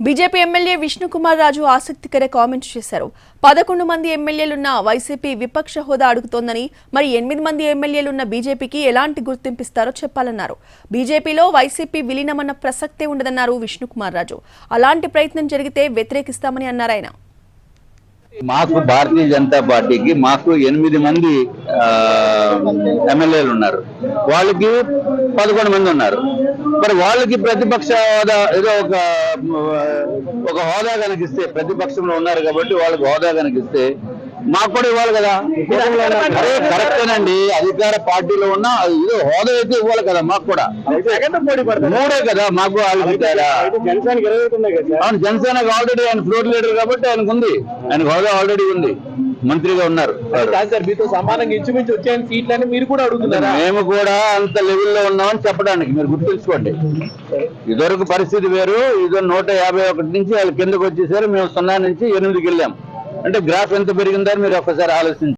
BJP MLA Vishnukumar Raju ఆసక్తికర comments చేశారు. పదకొండు మంది ఎమ్మెల్యేలున్న వైసీపీ విపక్ష హోదా అడుగుతోందని మరి ఎనిమిది మంది ఎమ్మెల్యేలున్న బీజేపీకి ఎలాంటి గుర్తింపిస్తారో చెప్పాలన్నారు. బీజేపీలో వైసీపీ విలీనమన్న ప్రసక్తే ఉండదన్నారు విష్ణుకుమార్ రాజు. అలాంటి ప్రయత్నం జరిగితే వ్యతిరేకిస్తామని అన్నారు ఆయన. మాకు భారతీయ జనతా పార్టీకి మాకు ఎనిమిది మంది ఆ, ఎమ్మెల్యేలు ఉన్నారు. వాళ్ళకి పదకొండు మంది ఉన్నారు. మరి వాళ్ళకి ప్రతిపక్ష హోదా ఏదో ఒక ఒక హోదా కనిపిస్తే ప్రతిపక్షంలో ఉన్నారు కాబట్టి వాళ్ళకి హోదా కనిపిస్తే మాకు కూడా ఇవ్వాలి కదా. అదే కరెక్టేనండి అధికార పార్టీలో ఉన్న ఏదో హోదా అయితే ఇవ్వాలి కదా మాకు కూడా. మూడే కదా మాకు అవును జనసేనకు ఆల్రెడీ ఆయన ఫ్లోర్ లీడర్ కాబట్టి ఆయనకు ఉంది. ఆయనకు హోదా ఆల్రెడీ ఉంది. మంత్రిగా ఉన్నారు. మీతో సమానంగా ఇంచుమించు వచ్చాయని సీట్లని మీరు కూడా అడుగుతున్నారా? మేము కూడా అంత లెవెల్లో ఉన్నామని చెప్పడానికి మీరు గుర్తుంచుకోండి. ఇదివరకు పరిస్థితి వేరు. ఇది నూట యాభై ఒకటి నుంచి వాళ్ళు కిందకు వచ్చేసారు. మేము సున్నా నుంచి ఎనిమిదికి వెళ్ళాం. అంటే గ్రాఫ్ ఎంత పెరిగిందని మీరు ఒక్కసారి ఆలోచించండి.